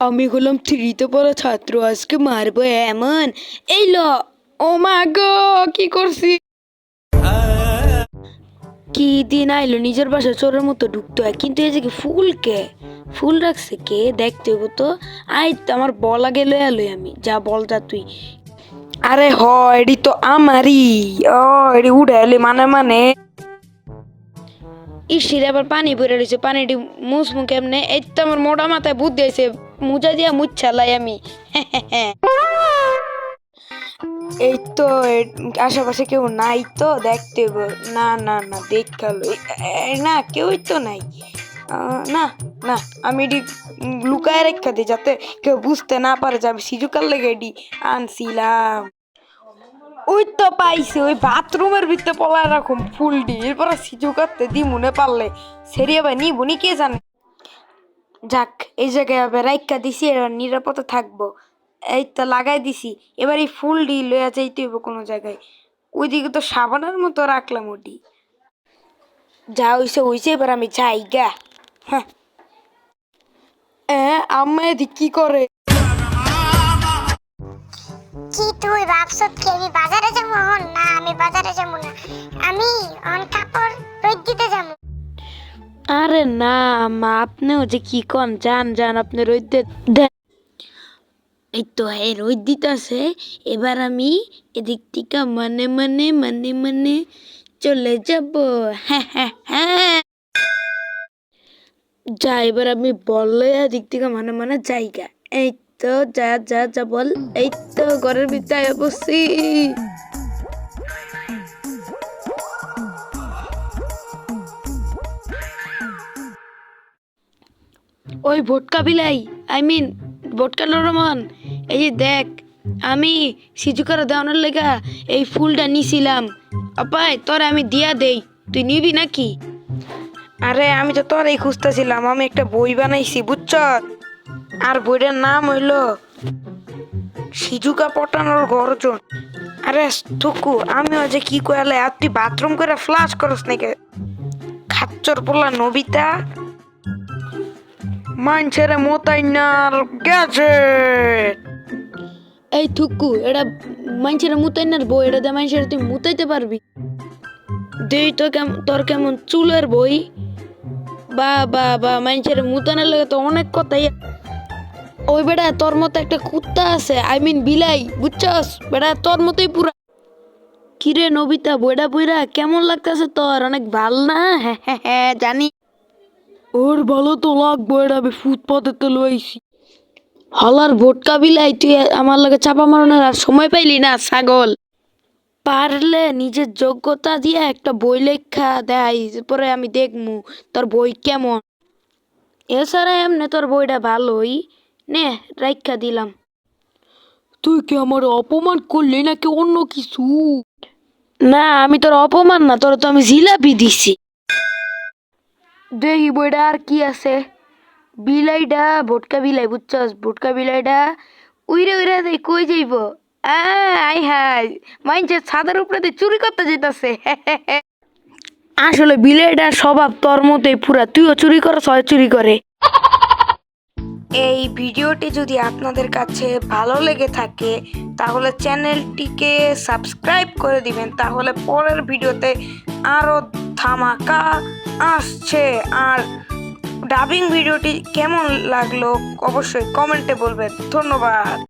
আমি হলাম থ্রিতে পড়া ছাত্র, আজকে মারবো এমন। এই ল। ও মা গো, কি করছি? কি দিন আইলো, নিজের বাসা চোরের মতো ঢুকতে হয় কিন্তু এই যে ফুল কে ফুল রাখছে কে? দেখতে হইব তো। আই আমার বলা গেলে এলোই আমি। যা বল যা তুই। আরে হ, এডি তো আমারই। ও, এডি এলি মানে মানে। ইসির আবার পানি পড়ে রয়েছে। পানিটি মুছ মুখ এমনি এই তো, আমার মোটা মাথায় বুদ্ধি হয়েছে মুজা দিয়া মুচ্ছালাই আমি এই তো আশেপাশে কেউ নাই তো দেখতে। না না না দেখাল না কেউই তো নাই না না আমি এটি লুকায় রেখা দিই যাতে কেউ বুঝতে না পারে যে আমি সিজুকার লেগে এটি আনছিলাম ওই তো পাইছে ওই বাথরুমের ভিতরে পলায় রাখুন ফুলটি এরপর সিজু করতে দি মনে পারলে সেরিয়া ভাই নিবনি কে জানে যাক, এই জায়গায় আবার রাইকা দিছি এবার নিরাপদে থাকব। এই তো লাগাই দিছি, এবার এই ফুলটি লইয়া যাইতে হইব কোনো জায়গায়। ওইদিকে তো সাবানের মতো রাখলাম ওটি। যা হইছে হইছে, এবার আমি যাই গা। হ্যাঁ। আম্মা এদিক কি করে? কি তুই ভাবছত কি আমি বাজারে যাব? না, আমি বাজারে যাব না। আমি অন আরে না মা আপনিও যে কি কন? যান যান, আপনি রোদ দে দেন এই তো হ্যাঁ রোদ দিতেছে। এবার আমি এদিক থেকে মানে মানে মানে মানে চলে যাব। হ্যাঁ হ্যাঁ হ্যাঁ। যা, এবার আমি বললে এদিক থেকে মানে মানে জায়গা। এই তো, যা যা যা বল। এই তো, ঘরের ভিতরে বসছি ওই ভোটকা বিলাই আই মিন ভোটকা রহমান এই যে দেখ, আমি সিজুকার দেওয়ানোর লেগা এই ফুলটা নিছিলাম। আপাই, তোর আমি দিয়া দেই, তুই নিবি নাকি? আরে, আমি তো তোরই খুঁজতেছিলাম, আমি একটা বই বানাইছি, বুঝছ? আর বইটার নাম হইল সিজুকা পটানোর গর্জন। আরে, থুকু আমি যে কি কয়ালে আর তুই বাথরুম করে ফ্লাশ করস নাকি? খাচ্চর পোলা নবিতা। মানুষের মোতাইনার গেছে। এই থুকু, এটা মানুষের মুতাইনার বই, এটা দিয়ে মানুষের তুই মুতাইতে পারবি। দেই তো কেমন তোর কেমন চুলের বই। বা বা বা মানুষের মুতানের লাগে তো অনেক কথাই। ওই বেটা তোর মতো একটা কুত্তা আছে, আই মিন বিলাই, বুঝছস? বেটা তোর মতোই পুরা। কিরে নবিতা বইটা বইরা, কেমন লাগতেছে তোর? অনেক ভালো না? হ্যাঁ হ্যাঁ হ্যাঁ জানি। ওর ভালো তো লাগবো, এটা আমি ফুটপাতে তো লইছি। হলার ভোটকা বিলাই তুই আমার লাগে চাপা মারানোর আর সময় পাইলি না, ছাগল? পারলে নিজের যোগ্যতা দিয়ে একটা বই লেখা দেয় পরে আমি দেখমু তোর বই কেমন। এছাড়া এমনি তোর বইটা ভালোই। নে, রাইখা দিলাম। তুই কি আমার অপমান করলি নাকি অন্য কিছু? না, আমি তোর অপমান না, তোর তো আমি জিলাপি দিছি। দেখি বইটা আর কি আছে? বিলাইডা, ভোটকা বিলাই, বুঝছস? ভোটকা বিলাইডা, উইরে উইরে, দেই, কই যাইব? আই, হাই, মাইনছে ছাদের উপরে চুরি করতে যেতেছে আসলে বিলাইডার স্বভাব তোর মতোই পুরা, তুইও চুরি করস, হয় চুরি করে। এই ভিডিওটি যদি আপনাদের কাছে ভালো লেগে থাকে, তাহলে চ্যানেলটিকে সাবস্ক্রাইব করে দিবেন, তাহলে পরের ভিডিওতে আরও ধামাকা আসছে। আর ডাবিং ভিডিওটি কেমন লাগল অবশ্যই কমেন্টে বলবেন। ধন্যবাদ।